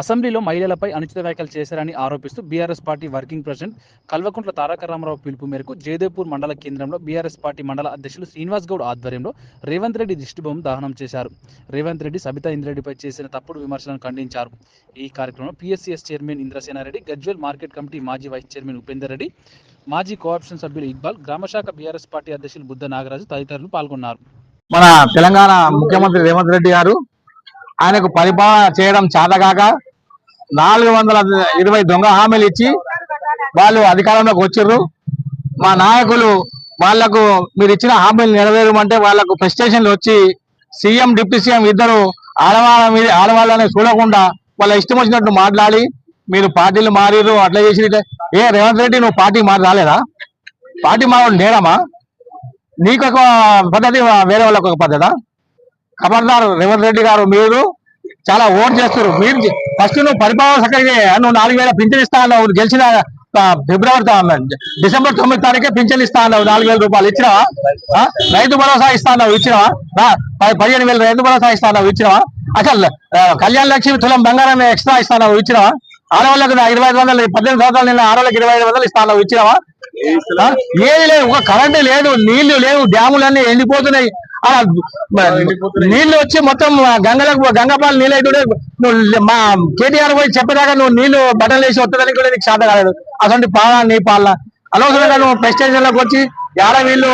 అసెంబ్లీలో మహిళలపై అనుచిత వ్యాఖ్యలు చేశారని ఆరోపిస్తూ BRS party working president Kalvakuntla Taraka Ramarao పిలుపు మేరకు జయదేవ్పూర్ మండల కేంద్రంలో బీఆర్ఎస్ పార్టీ మండల అధ్యక్షులు శ్రీనివాస్ గౌడ్ ఆధ్వర్యంలో రేవంత్ రెడ్డి దిష్టిబొమ్మ దహనం చేశారు. రేవంత్ రెడ్డి సబితా ఇంద్రెడ్డిపై చేసిన తప్పుడు విమర్శలను ఖండించారు. ఈ కార్యక్రమంలో PSCS chairman Indrasenareddy Gajwel market committee మాజీ వైస్ చైర్మన్ ఉపేందర్ రెడ్డి మాజీ కోఆప్షన్ సభ్యులు ఇక్బాల్ గ్రామశాఖ బీఆర్ఎస్ పార్టీ అధ్యక్షులు బుద్ధ నాగరాజు తదితరులు పాల్గొన్నారు. మన తెలంగాణ ముఖ్యమంత్రి రేవంత్ రెడ్డి గారు ఆయనకు పరిపాలన చేయడం చేతగాక నాలుగు వందల ఇరవై దొంగ హామీలు ఇచ్చి వాళ్ళు అధికారంలోకి వచ్చిర్రు. మా నాయకులు వాళ్ళకు మీరు ఇచ్చిన హామీలు నెరవేరమంటే వాళ్ళకు ప్రెస్టేషన్లు వచ్చి సీఎం డిప్యూటీ సీఎం ఇద్దరు ఆడవాళ్ళ మీద ఆడవాళ్ళని చూడకుండా వాళ్ళ ఇష్టం వచ్చినట్టు మాట్లాడి మీరు పార్టీలు మారిర్రు అట్లా చేసి ఏ రేవంత్ రెడ్డి నువ్వు పార్టీ మారి రాలేదా? పార్టీ మారడం నేరమా నీకు ఒక పద్ధతి వేరే వాళ్ళకు ఒక పద్ధత? ఖబర్దారు రేవంత్ రెడ్డి గారు మీరు చాలా ఓట్ చేస్తారు మీరు ఫస్ట్ నువ్వు పరిపాలన చక్కగా నువ్వు నాలుగు వేల పింఛన్ ఇస్తా అన్నావు గెలిచిన ఫిబ్రవరి డిసెంబర్ తొమ్మిది తారీఖే పింఛన్ ఇస్తా అన్నావు నాలుగు వేల రూపాయలు ఇచ్చినావా? ఆ? రైతు భరోసా ఇస్తా అన్నావు ఇచ్చినావా? పదిహేను వేలు రైతు భరోసా ఇస్తా అన్నావు ఇచ్చినావా? అసలు కళ్యాణ లక్ష్మి తులం బంగారం ఎక్స్ట్రా ఇస్తా అన్నావు ఇచ్చినావా? ఆడవాళ్ళకి నా ఇరవై ఐదు వందలు పద్దెనిమిది సంవత్సరాలు నిన్న ఆడవాళ్ళకి ఇరవై ఐదు వందలు ఇస్తా అన్నావు ఇచ్చినావా? ఏది లేదు ఒక కరెంటు లేదు నీళ్ళు లేవు డ్యాములన్నీ ఎండిపోతున్నాయి. నీళ్ళు వచ్చి మొత్తం గంగలకు గంగపాలు నీళ్ళు అయితే నువ్వు మా కేటీఆర్ పోయి చెప్పేదాకా నువ్వు నీళ్ళు బట్టలు వేసి వస్తుందని కూడా నీకు శాత కాలేదు. అసలు పాలన నీ పాలన అనవసరంగా నువ్వు ప్రెస్టేషన్లోకి వచ్చి యాడ వీళ్ళు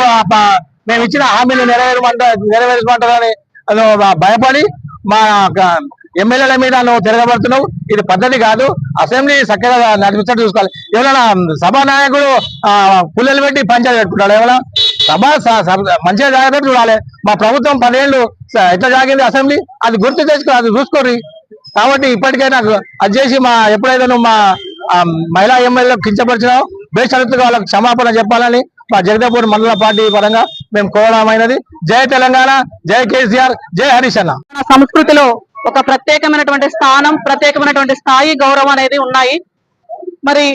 మేము ఇచ్చిన హామీలు నెరవేరమంట నెరవేర్చమంటారని నువ్వు భయపడి మా ఎమ్మెల్యేల మీద నువ్వు తిరగబడుతున్నావు. ఇది పద్ధతి కాదు. అసెంబ్లీ చక్కగా నడిపించట్టు చూసుకోవాలి. ఎవరైనా సభా నాయకుడు పుల్లలు పెట్టి పంచాయతీ పెట్టుకుంటాడు ఎవరైనా? సభ మంచిగా జాగ్రత్త చూడాలి. మా ప్రభుత్వం పదేళ్ళు ఎట్లా జాగింది అసెంబ్లీ? అది గుర్తు తెచ్చుకో అది చూసుకోరి కాబట్టి ఇప్పటికైనా అది చేసి మా ఎప్పుడైతే నువ్వు మా మహిళా ఎమ్మెల్యే కించపరిచినావు బేషరతుగా వాళ్ళకు క్షమాపణ చెప్పాలని మా జగదాపూర్ మండల పార్టీ పరంగా మేము కోరడమైనది. జై తెలంగాణ జై కేసీఆర్ జై హరీష్ అన్న. సంస్కృతిలో ఒక ప్రత్యేకమైనటువంటి స్థానం ప్రత్యేకమైనటువంటి స్థాయి గౌరవం అనేది ఉన్నాయి. మరి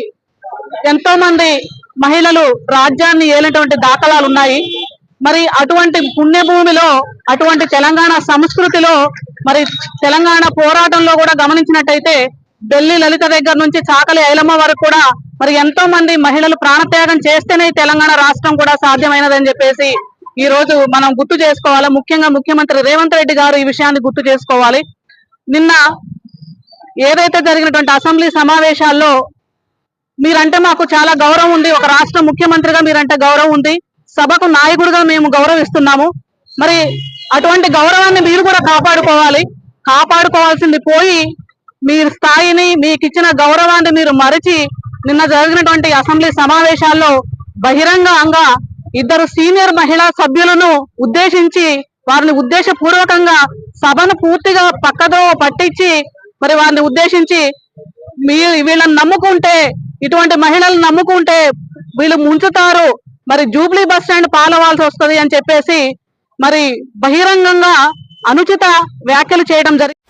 ఎంతో మంది మహిళలు రాజ్యాన్ని ఏలినటువంటి దాఖలాలు ఉన్నాయి మరి అటువంటి పుణ్యభూమిలో అటువంటి తెలంగాణ సంస్కృతిలో మరి తెలంగాణ పోరాటంలో కూడా గమనించినట్టయితే ఢిల్లీ లలిత దగ్గర నుంచి చాకలి ఐలమ్మ వరకు కూడా మరి ఎంతో మంది మహిళలు ప్రాణత్యాగం చేస్తేనే తెలంగాణ రాష్ట్రం కూడా సాధ్యమైనదని చెప్పేసి ఈ రోజు మనం గుర్తు చేసుకోవాలి. ముఖ్యంగా ముఖ్యమంత్రి రేవంత్ రెడ్డి గారు ఈ విషయాన్ని గుర్తు చేసుకోవాలి. నిన్న ఏదైతే జరిగినటువంటి అసెంబ్లీ సమావేశాల్లో మీరంటే మాకు చాలా గౌరవం ఉంది. ఒక రాష్ట్ర ముఖ్యమంత్రిగా మీరంటే గౌరవం ఉంది. సభకు నాయకుడిగా మేము గౌరవిస్తున్నాము. మరి అటువంటి గౌరవాన్ని మీరు కూడా కాపాడుకోవాలి. కాపాడుకోవాల్సింది పోయి మీ స్థాయిని మీకు ఇచ్చిన గౌరవాన్ని మీరు మరిచి నిన్న జరిగినటువంటి అసెంబ్లీ సమావేశాల్లో బహిరంగంగా ఇద్దరు సీనియర్ మహిళా సభ్యులను ఉద్దేశించి వారిని ఉద్దేశపూర్వకంగా సభను పూర్తిగా పక్కదో పట్టించి మరి వారిని ఉద్దేశించి మీరు వీళ్ళని నమ్ముకుంటే ఇటువంటి మహిళలను నమ్ముకుంటే వీళ్ళు ముంచుతారు. మరి జూబ్లీ బస్ స్టాండ్ పాలవాల్సి వస్తది అని చెప్పేసి మరి బహిరంగంగా అనుచిత వ్యాఖ్యలు చేయడం జరిగింది